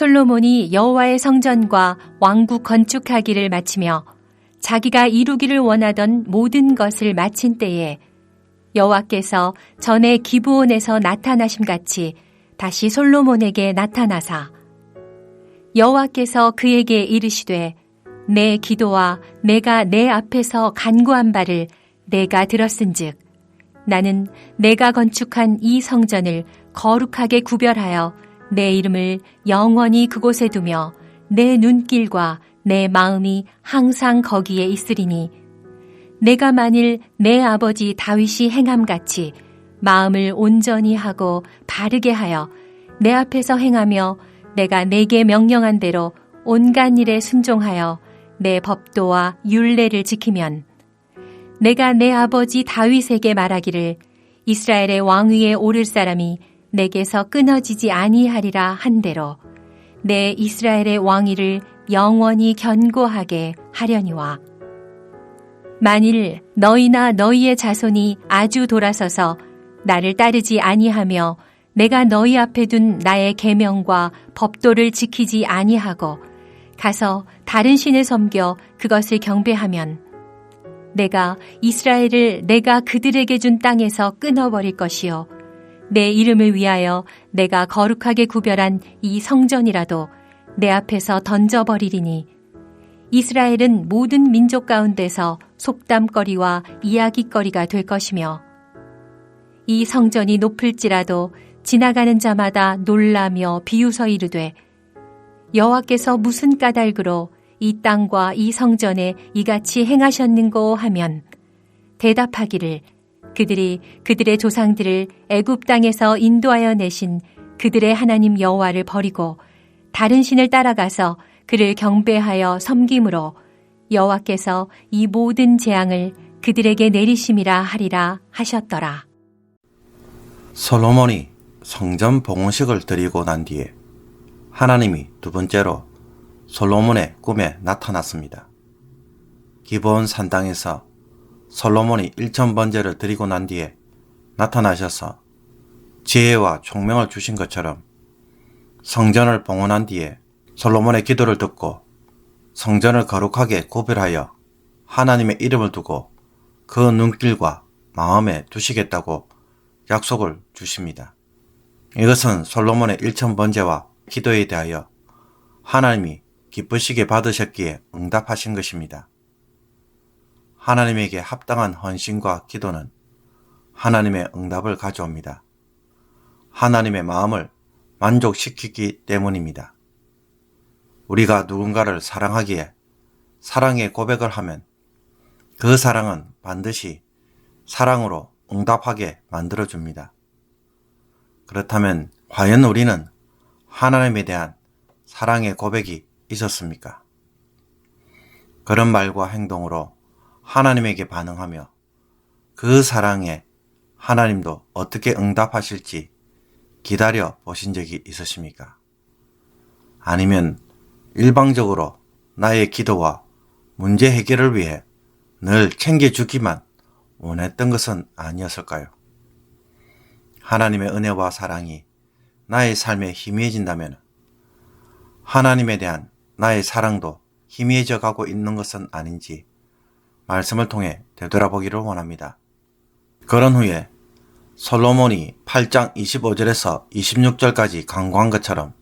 솔로몬이 여호와의 성전과 왕국 건축하기를 마치며 자기가 이루기를 원하던 모든 것을 마친 때에 여호와께서 전에 기브온에서 나타나심 같이 다시 솔로몬에게 나타나사 여호와께서 그에게 이르시되 내 기도와 내가 내 앞에서 간구한 바를 내가 들었은즉 나는 내가 건축한 이 성전을 거룩하게 구별하여 내 이름을 영원히 그곳에 두며 내 눈길과 내 마음이 항상 거기에 있으리니 내가 만일 내 아버지 다윗이 행함같이 마음을 온전히 하고 바르게 하여 내 앞에서 행하며 내가 내게 명령한 대로 온갖 일에 순종하여 내 법도와 율례를 지키면 내가 내 아버지 다윗에게 말하기를 이스라엘의 왕위에 오를 사람이 내게서 끊어지지 아니하리라 한대로 내 이스라엘의 왕위를 영원히 견고하게 하려니와 만일 너희나 너희의 자손이 아주 돌아서서 나를 따르지 아니하며 내가 너희 앞에 둔 나의 계명과 법도를 지키지 아니하고 가서 다른 신을 섬겨 그것을 경배하면 내가 이스라엘을 내가 그들에게 준 땅에서 끊어버릴 것이요 내 이름을 위하여 내가 거룩하게 구별한 이 성전이라도 내 앞에서 던져버리리니. 이스라엘은 모든 민족 가운데서 속담거리와 이야기거리가 될 것이며 이 성전이 높을지라도 지나가는 자마다 놀라며 비웃어 이르되 여호와께서 무슨 까닭으로 이 땅과 이 성전에 이같이 행하셨는고 하면 대답하기를 그들이 그들의 조상들을 애굽 땅에서 인도하여 내신 그들의 하나님 여호와를 버리고 다른 신을 따라가서 그를 경배하여 섬김으로 여호와께서 이 모든 재앙을 그들에게 내리심이라 하리라 하셨더라. 솔로몬이 성전 봉헌식을 드리고 난 뒤에 하나님이 두 번째로 솔로몬의 꿈에 나타났습니다. 기본 산당에서 솔로몬이 1천 번제를 드리고 난 뒤에 나타나셔서 지혜와 총명을 주신 것처럼 성전을 봉헌한 뒤에 솔로몬의 기도를 듣고 성전을 거룩하게 구별하여 하나님의 이름을 두고 그 눈길과 마음에 두시겠다고 약속을 주십니다. 이것은 솔로몬의 1천 번제와 기도에 대하여 하나님이 기쁘시게 받으셨기에 응답하신 것입니다. 하나님에게 합당한 헌신과 기도는 하나님의 응답을 가져옵니다. 하나님의 마음을 만족시키기 때문입니다. 우리가 누군가를 사랑하기에 사랑의 고백을 하면 그 사랑은 반드시 사랑으로 응답하게 만들어줍니다. 그렇다면 과연 우리는 하나님에 대한 사랑의 고백이 있었습니까? 그런 말과 행동으로 하나님에게 반응하며 그 사랑에 하나님도 어떻게 응답하실지 기다려 보신 적이 있으십니까? 아니면 일방적으로 나의 기도와 문제 해결을 위해 늘 챙겨주기만 원했던 것은 아니었을까요? 하나님의 은혜와 사랑이 나의 삶에 희미해진다면 하나님에 대한 나의 사랑도 희미해져 가고 있는 것은 아닌지 말씀을 통해 되돌아보기를 원합니다. 그런 후에 솔로몬이 8장 25절에서 26절까지 강구한 것처럼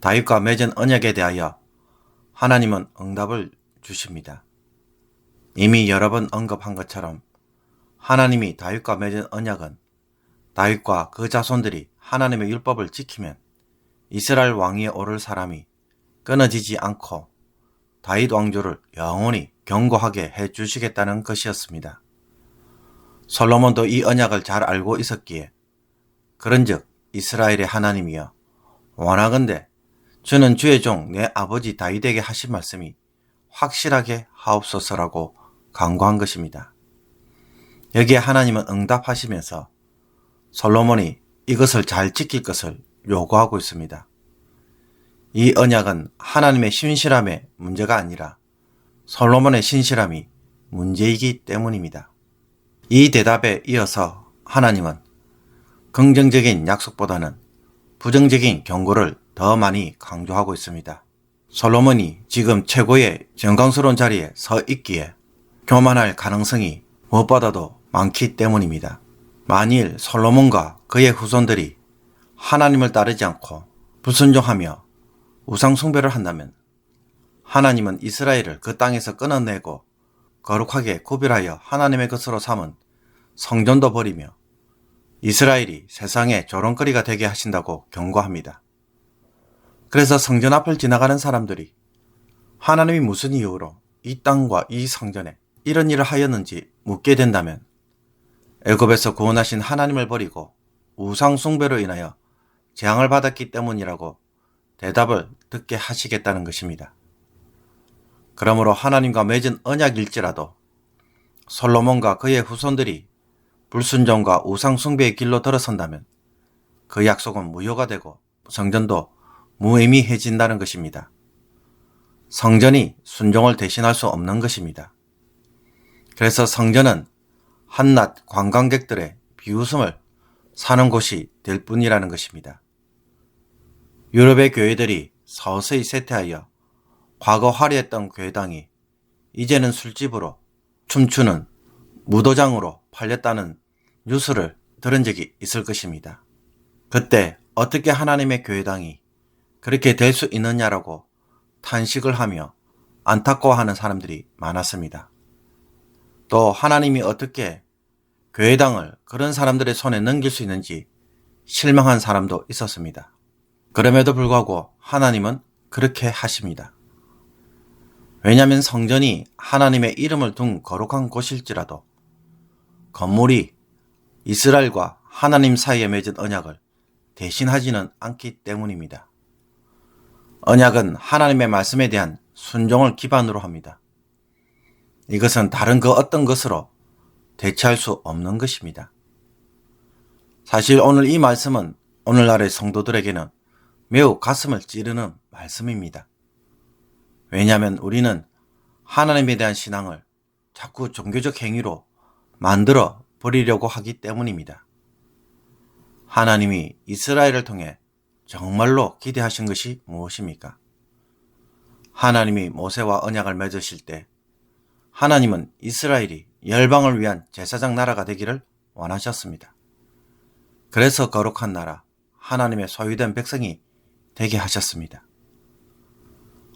다윗과 맺은 언약에 대하여 하나님은 응답을 주십니다. 이미 여러 번 언급한 것처럼 하나님이 다윗과 맺은 언약은 다윗과 그 자손들이 하나님의 율법을 지키면 이스라엘 왕위에 오를 사람이 끊어지지 않고 다윗 왕조를 영원히 경고하게 해 주시겠다는 것이었습니다. 솔로몬도 이 언약을 잘 알고 있었기에 그런즉 이스라엘의 하나님이여 원하건대 주는 주의 종 내 아버지 다윗에게 하신 말씀이 확실하게 하옵소서라고 강구한 것입니다. 여기에 하나님은 응답하시면서 솔로몬이 이것을 잘 지킬 것을 요구하고 있습니다. 이 언약은 하나님의 신실함의 문제가 아니라 솔로몬의 신실함이 문제이기 때문입니다. 이 대답에 이어서 하나님은 긍정적인 약속보다는 부정적인 경고를 더 많이 강조하고 있습니다. 솔로몬이 지금 최고의 영광스러운 자리에 서 있기에 교만할 가능성이 무엇보다도 많기 때문입니다. 만일 솔로몬과 그의 후손들이 하나님을 따르지 않고 불순종하며 우상 숭배를 한다면 하나님은 이스라엘을 그 땅에서 끊어내고 거룩하게 구별하여 하나님의 것으로 삼은 성전도 버리며 이스라엘이 세상의 조롱거리가 되게 하신다고 경고합니다. 그래서 성전 앞을 지나가는 사람들이 하나님이 무슨 이유로 이 땅과 이 성전에 이런 일을 하였는지 묻게 된다면 애굽에서 구원하신 하나님을 버리고 우상 숭배로 인하여 재앙을 받았기 때문이라고 대답을 듣게 하시겠다는 것입니다. 그러므로 하나님과 맺은 언약일지라도 솔로몬과 그의 후손들이 불순종과 우상 숭배의 길로 들어선다면 그 약속은 무효가 되고 성전도 무의미해진다는 것입니다. 성전이 순종을 대신할 수 없는 것입니다. 그래서 성전은 한낱 관광객들의 비웃음을 사는 곳이 될 뿐이라는 것입니다. 유럽의 교회들이 서서히 쇠퇴하여 과거 화려했던 교회당이 이제는 술집으로 춤추는 무도장으로 팔렸다는 뉴스를 들은 적이 있을 것입니다. 그때 어떻게 하나님의 교회당이 그렇게 될 수 있느냐라고 탄식을 하며 안타까워하는 사람들이 많았습니다. 또 하나님이 어떻게 교회당을 그런 사람들의 손에 넘길 수 있는지 실망한 사람도 있었습니다. 그럼에도 불구하고 하나님은 그렇게 하십니다. 왜냐하면 성전이 하나님의 이름을 둔 거룩한 곳일지라도 건물이 이스라엘과 하나님 사이에 맺은 언약을 대신하지는 않기 때문입니다. 언약은 하나님의 말씀에 대한 순종을 기반으로 합니다. 이것은 다른 그 어떤 것으로 대체할 수 없는 것입니다. 사실 오늘 이 말씀은 오늘날의 성도들에게는 매우 가슴을 찌르는 말씀입니다. 왜냐하면 우리는 하나님에 대한 신앙을 자꾸 종교적 행위로 만들어 버리려고 하기 때문입니다. 하나님이 이스라엘을 통해 정말로 기대하신 것이 무엇입니까? 하나님이 모세와 언약을 맺으실 때 하나님은 이스라엘이 열방을 위한 제사장 나라가 되기를 원하셨습니다. 그래서 거룩한 나라, 하나님의 소유된 백성이 되게 하셨습니다.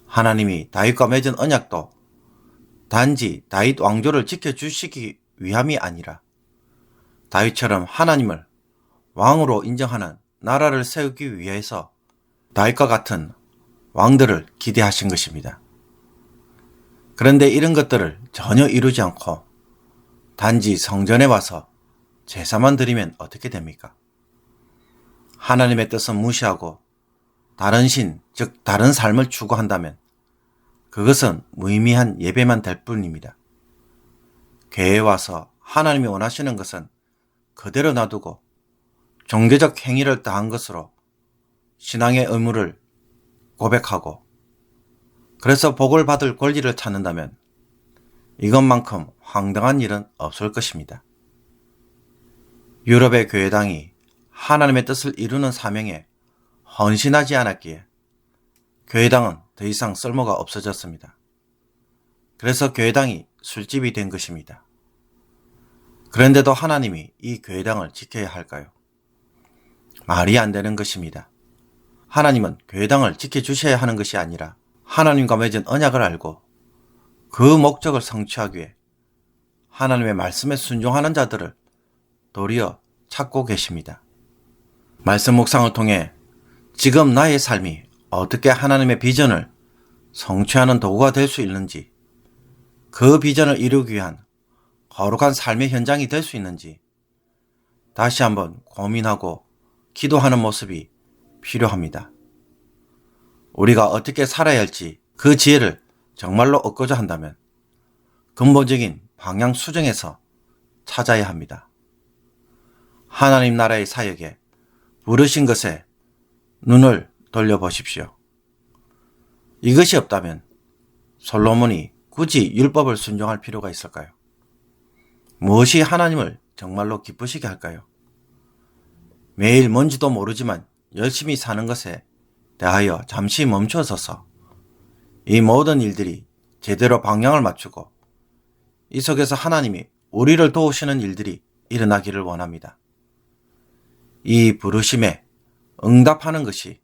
하나님이 다윗과 맺은 언약도 단지 다윗 왕조를 지켜주시기 위함이 아니라 다윗처럼 하나님을 왕으로 인정하는 나라를 세우기 위해서 다윗과 같은 왕들을 기대하신 것입니다. 그런데 이런 것들을 전혀 이루지 않고 단지 성전에 와서 제사만 드리면 어떻게 됩니까? 하나님의 뜻은 무시하고 다른 신, 즉 다른 삶을 추구한다면 그것은 무의미한 예배만 될 뿐입니다. 교회에 와서 하나님이 원하시는 것은 그대로 놔두고 종교적 행위를 다한 것으로 신앙의 의무를 고백하고 그래서 복을 받을 권리를 찾는다면 이것만큼 황당한 일은 없을 것입니다. 유럽의 교회당이 하나님의 뜻을 이루는 사명에 헌신하지 않았기에 교회당은 더 이상 쓸모가 없어졌습니다. 그래서 교회당이 술집이 된 것입니다. 그런데도 하나님이 이 교회당을 지켜야 할까요? 말이 안 되는 것입니다. 하나님은 교회당을 지켜주셔야 하는 것이 아니라 하나님과 맺은 언약을 알고 그 목적을 성취하기 위해 하나님의 말씀에 순종하는 자들을 도리어 찾고 계십니다. 말씀 묵상을 통해 지금 나의 삶이 어떻게 하나님의 비전을 성취하는 도구가 될 수 있는지, 그 비전을 이루기 위한 거룩한 삶의 현장이 될 수 있는지 다시 한번 고민하고 기도하는 모습이 필요합니다. 우리가 어떻게 살아야 할지 그 지혜를 정말로 얻고자 한다면 근본적인 방향 수정에서 찾아야 합니다. 하나님 나라의 사역에 부르신 것에 눈을 돌려보십시오. 이것이 없다면 솔로몬이 굳이 율법을 순종할 필요가 있을까요? 무엇이 하나님을 정말로 기쁘시게 할까요? 매일 뭔지도 모르지만 열심히 사는 것에 대하여 잠시 멈춰서서 이 모든 일들이 제대로 방향을 맞추고 이 속에서 하나님이 우리를 도우시는 일들이 일어나기를 원합니다. 이 부르심에 응답하는 것이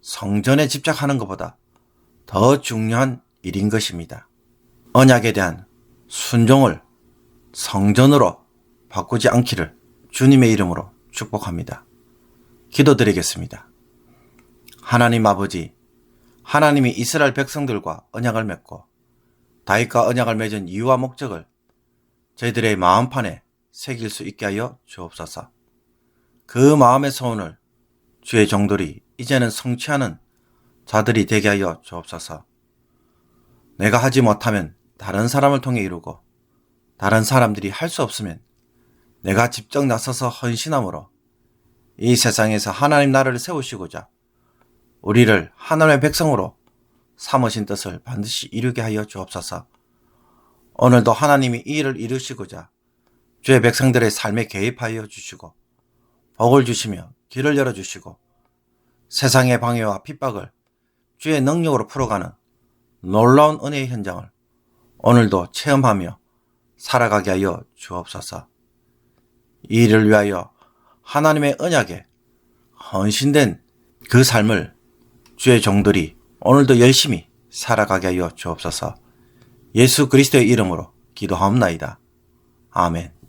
성전에 집착하는 것보다 더 중요한 일인 것입니다. 언약에 대한 순종을 성전으로 바꾸지 않기를 주님의 이름으로 축복합니다. 기도드리겠습니다. 하나님 아버지, 하나님이 이스라엘 백성들과 언약을 맺고 다윗과 언약을 맺은 이유와 목적을 저희들의 마음판에 새길 수 있게 하여 주옵소서. 그 마음의 소원을 주의 종들이 이제는 성취하는 자들이 되게 하여 주옵소서. 내가 하지 못하면 다른 사람을 통해 이루고 다른 사람들이 할 수 없으면 내가 직접 나서서 헌신함으로 이 세상에서 하나님 나라를 세우시고자 우리를 하나님의 백성으로 삼으신 뜻을 반드시 이루게 하여 주옵소서. 오늘도 하나님이 이 일을 이루시고자 주의 백성들의 삶에 개입하여 주시고 복을 주시며 길을 열어 주시고 세상의 방해와 핍박을 주의 능력으로 풀어가는 놀라운 은혜의 현장을 오늘도 체험하며 살아가게 하여 주옵소서. 이 일을 위하여 하나님의 언약에 헌신된 그 삶을 주의 종들이 오늘도 열심히 살아가게 하여 주옵소서. 예수 그리스도의 이름으로 기도하옵나이다. 아멘.